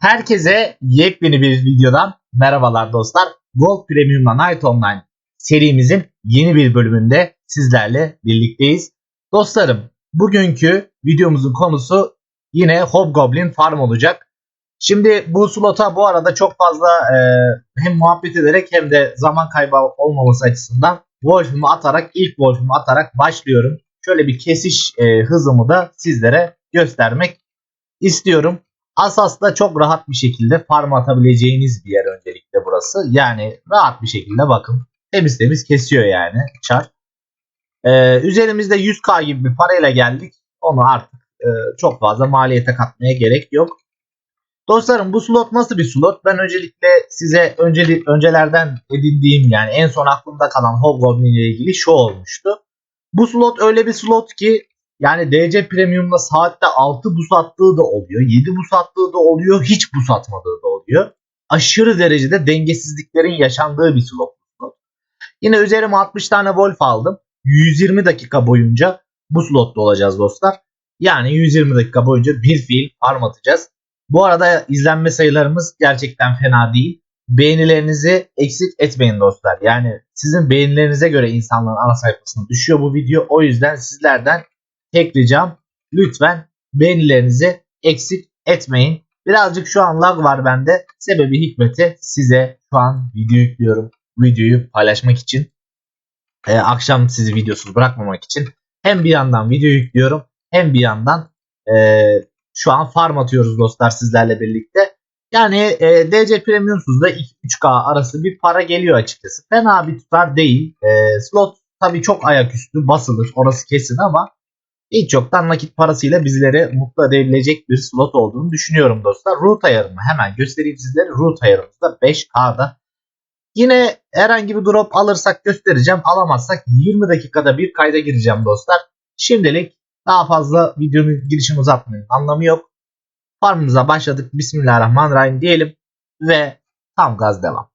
Herkese yepyeni bir videodan merhabalar dostlar. Gold Premium'la Night Online serimizin yeni bir bölümünde sizlerle birlikteyiz. Dostlarım bugünkü videomuzun konusu yine Hobgoblin Farm olacak. Şimdi bu slota bu arada çok fazla e, hem muhabbet ederek hem de zaman kaybı olmaması açısından Wolf'umu atarak ilk Wolf'umu atarak başlıyorum. Şöyle bir kesiş e, hızımı da sizlere göstermek istiyorum. Asas'ta çok rahat bir şekilde farm atabileceğiniz bir yer öncelikle burası. Yani rahat bir şekilde bakın. Temiz temiz kesiyor yani çar. Ee, üzerimizde 100k gibi bir parayla geldik. Onu artık e, çok fazla maliyete katmaya gerek yok. Dostlarım bu slot nasıl bir slot? Ben öncelikle size önceli, öncelerden edindiğim yani en son aklımda kalan Hobgoblin ile ilgili şu olmuştu. Bu slot öyle bir slot ki yani DC Premium'da saatte 6 bus attığı da oluyor. 7 bus attığı da oluyor. Hiç bus atmadığı da oluyor. Aşırı derecede dengesizliklerin yaşandığı bir slot. Yine üzerime 60 tane Wolf aldım. 120 dakika boyunca bu slotta olacağız dostlar. Yani 120 dakika boyunca bir fiil farm atacağız. Bu arada izlenme sayılarımız gerçekten fena değil. Beğenilerinizi eksik etmeyin dostlar. Yani sizin beğenilerinize göre insanların ana sayfasına düşüyor bu video. O yüzden sizlerden tek ricam lütfen beğenilerinizi eksik etmeyin. Birazcık şu an lag var bende. Sebebi hikmeti size şu an video yüklüyorum. Videoyu paylaşmak için. Ee, akşam sizi videosuz bırakmamak için. Hem bir yandan video yüklüyorum hem bir yandan e, şu an farm atıyoruz dostlar sizlerle birlikte. Yani e, DC Premium'suzda 2-3K arası bir para geliyor açıkçası. Fena bir tutar değil. E, slot tabii çok ayaküstü basılır orası kesin ama hiç yoktan nakit parasıyla bizleri mutlu edebilecek bir slot olduğunu düşünüyorum dostlar. Root ayarımı hemen göstereyim sizlere. Root ayarımızda 5K'da. Yine herhangi bir drop alırsak göstereceğim. Alamazsak 20 dakikada bir kayda gireceğim dostlar. Şimdilik daha fazla videonun girişini uzatmayın. Anlamı yok. Farmımıza başladık. Bismillahirrahmanirrahim diyelim. Ve tam gaz devam.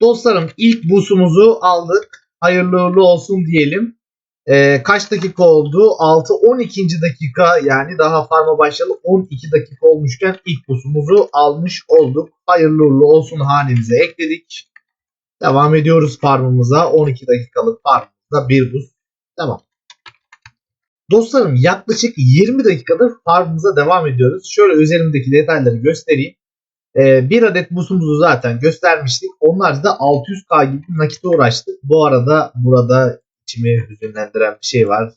Dostlarım ilk boost'umuzu aldık. Hayırlı uğurlu olsun diyelim. Ee, kaç dakika oldu? 6-12. dakika yani daha farma başlayalı 12 dakika olmuşken ilk busumuzu almış olduk. Hayırlı uğurlu olsun hanemize ekledik. Devam ediyoruz farmımıza. 12 dakikalık farmımızda bir buz. Devam. Dostlarım yaklaşık 20 dakikadır farmımıza devam ediyoruz. Şöyle üzerimdeki detayları göstereyim. Ee, bir adet busumuzu zaten göstermiştik. Onlar da 600k gibi nakite uğraştık. Bu arada burada içimi hüzünlendiren bir şey var.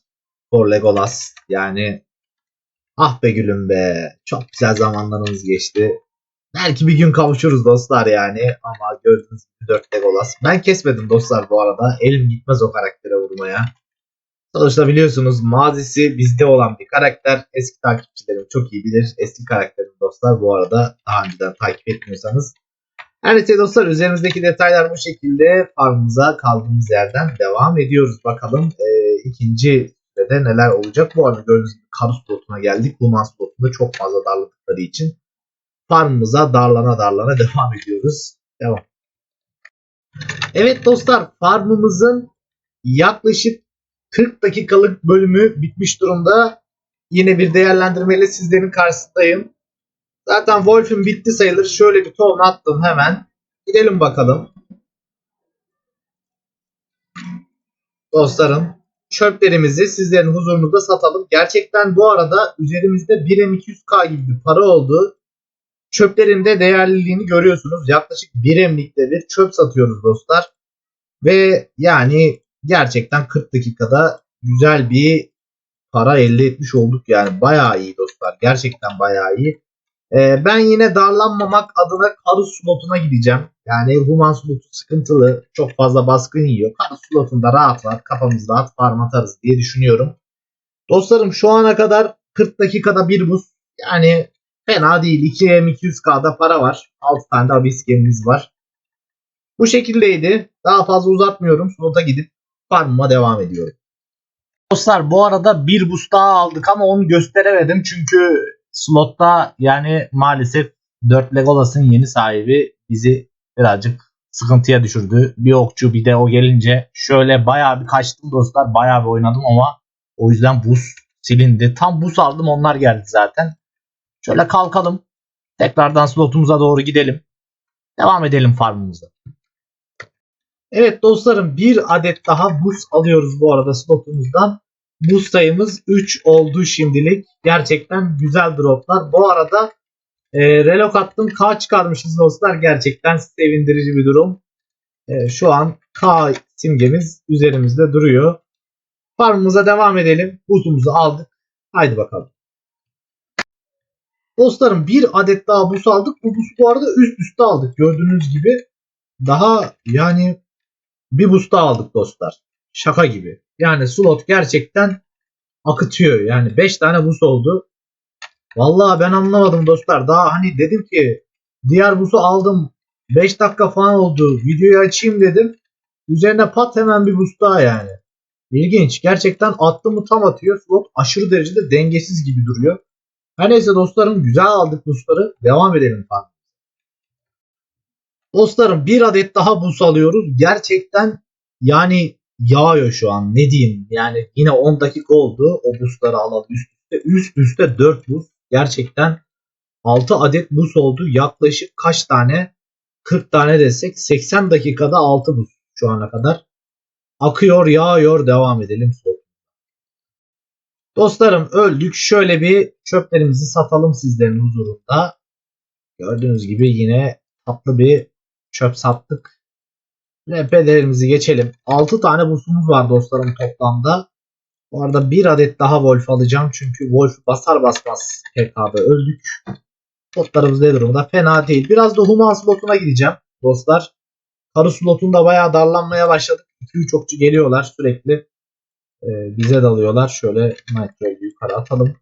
For Legolas. Yani ah be gülüm be. Çok güzel zamanlarımız geçti. Belki bir gün kavuşuruz dostlar yani. Ama gördüğünüz gibi 4 Legolas. Ben kesmedim dostlar bu arada. Elim gitmez o karaktere vurmaya. Sonuçta biliyorsunuz mazisi bizde olan bir karakter. Eski takipçilerim çok iyi bilir. Eski karakterim dostlar bu arada daha önceden takip etmiyorsanız. Her neyse dostlar üzerimizdeki detaylar bu şekilde farmımıza kaldığımız yerden devam ediyoruz. Bakalım e, ikinci sürede neler olacak. Bu arada gördüğünüz gibi Karus slotuna geldik. Human slotunda çok fazla darladıkları için farmımıza darlana darlana devam ediyoruz. Devam. Evet dostlar farmımızın yaklaşık 40 dakikalık bölümü bitmiş durumda. Yine bir değerlendirmeyle sizlerin karşısındayım. Zaten Wolf'un bitti sayılır. Şöyle bir ton attım hemen. Gidelim bakalım. Dostlarım çöplerimizi sizlerin huzurunuzda satalım. Gerçekten bu arada üzerimizde 1M200K gibi bir para oldu. Çöplerin de değerliliğini görüyorsunuz. Yaklaşık 1M'likte bir çöp satıyoruz dostlar. Ve yani gerçekten 40 dakikada güzel bir para elde etmiş olduk yani. Bayağı iyi dostlar. Gerçekten bayağı iyi. Ee, ben yine darlanmamak adına Karus slotuna gideceğim. Yani Human slotu sıkıntılı. Çok fazla baskın yiyor. Karus slotunda rahat rahat kafamız rahat farm atarız diye düşünüyorum. Dostlarım şu ana kadar 40 dakikada bir buz. Yani fena değil. 2M 200K'da para var. 6 tane de abyss gemimiz var. Bu şekildeydi. Daha fazla uzatmıyorum. Slota gidip farmıma devam ediyorum. Dostlar bu arada bir boost daha aldık ama onu gösteremedim çünkü slotta yani maalesef 4 Legolas'ın yeni sahibi bizi birazcık sıkıntıya düşürdü. Bir okçu bir de o gelince şöyle bayağı bir kaçtım dostlar. Bayağı bir oynadım ama o yüzden buz silindi. Tam buz aldım onlar geldi zaten. Şöyle kalkalım. Tekrardan slotumuza doğru gidelim. Devam edelim farmımıza. Evet dostlarım bir adet daha buz alıyoruz bu arada slotumuzdan. Buz sayımız 3 oldu şimdilik. Gerçekten güzel droplar. Bu arada e, relok attım K çıkarmışız dostlar. Gerçekten sevindirici bir durum. E, şu an K simgemiz üzerimizde duruyor. Farmımıza devam edelim. Buzumuzu aldık. Haydi bakalım. Dostlarım bir adet daha buz aldık. Bu buzu bu arada üst üste aldık. Gördüğünüz gibi daha yani bir buz daha aldık dostlar. Şaka gibi. Yani slot gerçekten akıtıyor. Yani 5 tane buz oldu. Vallahi ben anlamadım dostlar. Daha hani dedim ki diğer buzu aldım. 5 dakika falan oldu. Videoyu açayım dedim. Üzerine pat hemen bir buz daha yani. İlginç. Gerçekten attı mı tam atıyor. Slot aşırı derecede dengesiz gibi duruyor. Her neyse dostlarım güzel aldık buzları. Devam edelim falan. Dostlarım bir adet daha buz alıyoruz. Gerçekten yani yağıyor şu an. Ne diyeyim? Yani yine 10 dakika oldu. O buzları alalım üst üste. Üst üste 4 buz. Gerçekten 6 adet buz oldu. Yaklaşık kaç tane? 40 tane desek 80 dakikada 6 buz şu ana kadar. Akıyor, yağıyor. Devam edelim. Dostlarım öldük. Şöyle bir çöplerimizi satalım sizlerin huzurunda. Gördüğünüz gibi yine tatlı bir çöp sattık. RP'lerimizi geçelim. 6 tane busumuz var dostlarım toplamda. Bu arada bir adet daha Wolf alacağım. Çünkü Wolf basar basmaz PK'da öldük. Botlarımız ne durumda? Fena değil. Biraz da Human slotuna gideceğim dostlar. Karı slotunda bayağı darlanmaya başladık. 2-3 okçu geliyorlar sürekli. Ee, bize dalıyorlar. Şöyle Nightcrawl'ü yukarı atalım.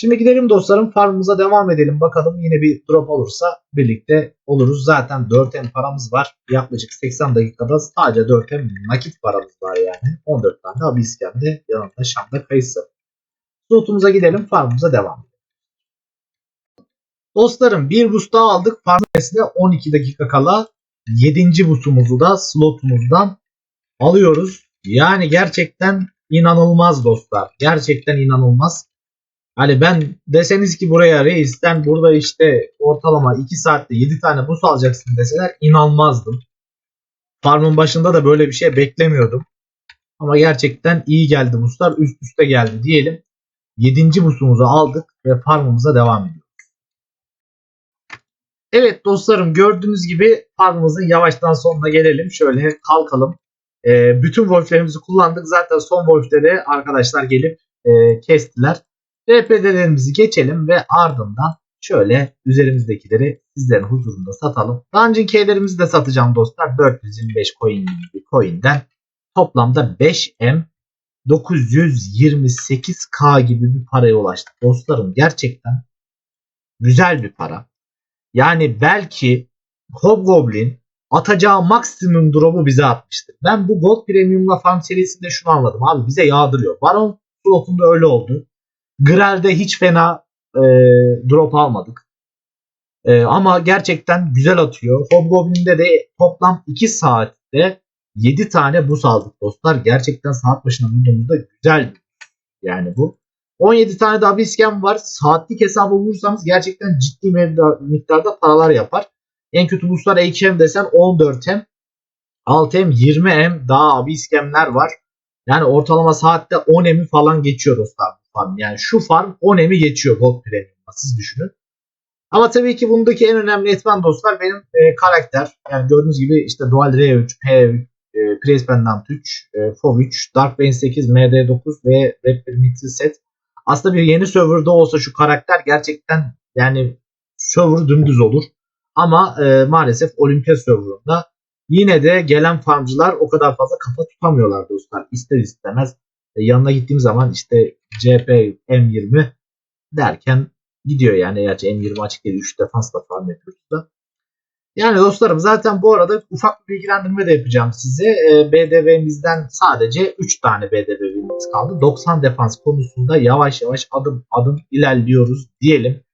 Şimdi gidelim dostlarım farmımıza devam edelim. Bakalım yine bir drop olursa birlikte oluruz. Zaten 4M paramız var. Yaklaşık 80 dakikada sadece 4M nakit paramız var yani. 14 tane abi iskemde yanında Şam'da kayısı. Slotumuza gidelim farmımıza devam. Dostlarım bir boost daha aldık. Farm 12 dakika kala 7. boostumuzu da slotumuzdan alıyoruz. Yani gerçekten inanılmaz dostlar. Gerçekten inanılmaz. Hani ben deseniz ki buraya reisten burada işte ortalama 2 saatte 7 tane bus alacaksın deseler inanmazdım. Farmın başında da böyle bir şey beklemiyordum. Ama gerçekten iyi geldi buslar üst üste geldi diyelim. 7. busumuzu aldık ve farmımıza devam ediyoruz. Evet dostlarım gördüğünüz gibi farmımızın yavaştan sonuna gelelim. Şöyle kalkalım. E, bütün wolflerimizi kullandık. Zaten son wolfleri arkadaşlar gelip e, kestiler. RPD'lerimizi geçelim ve ardından şöyle üzerimizdekileri sizlerin huzurunda satalım. Dungeon keylerimizi de satacağım dostlar. 425 coin gibi bir coin'den toplamda 5M 928K gibi bir paraya ulaştık. Dostlarım gerçekten güzel bir para. Yani belki Hobgoblin atacağı maksimum drop'u bize atmıştır. Ben bu Gold Premium'la Farm serisinde şunu anladım. Abi bize yağdırıyor. Baron slotunda öyle oldu. Grel'de hiç fena e, drop almadık. E, ama gerçekten güzel atıyor. Hobgoblin'de de toplam 2 saatte 7 tane buz aldık dostlar. Gerçekten saat başına vurduğumuzda güzel yani bu. 17 tane daha iskem var. Saatlik hesabı vurursanız gerçekten ciddi miktarda paralar yapar. En kötü buslar HM desen 14M. 6M 20M daha abi iskemler var. Yani ortalama saatte 10M'i falan geçiyor dostlar farm. Yani şu farm 10M'i geçiyor Gold Premium'a siz düşünün. Ama tabii ki bundaki en önemli etmen dostlar benim e, karakter. Yani gördüğünüz gibi işte Dual R3, P3, e, Praise Pendant 3, e, FOV 3, Dark Bane 8, MD9 ve Red Primitive Set. Aslında bir yeni serverda olsa şu karakter gerçekten yani server dümdüz olur. Ama e, maalesef Olympia serverında yine de gelen farmcılar o kadar fazla kafa tutamıyorlar dostlar. İster istemez yanına gittiğim zaman işte CP M20 derken gidiyor yani. Gerçi M20 açık değil 3 defansla farm yapıyoruz da. Yani dostlarım zaten bu arada ufak bir bilgilendirme de yapacağım size. E, BDV'mizden sadece 3 tane BDV'miz kaldı. 90 defans konusunda yavaş yavaş adım adım ilerliyoruz diyelim.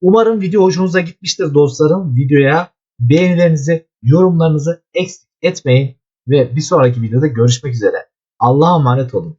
Umarım video hoşunuza gitmiştir dostlarım. Videoya beğenilerinizi, yorumlarınızı eksik etmeyin. Ve bir sonraki videoda görüşmek üzere. Allah'a emanet olun.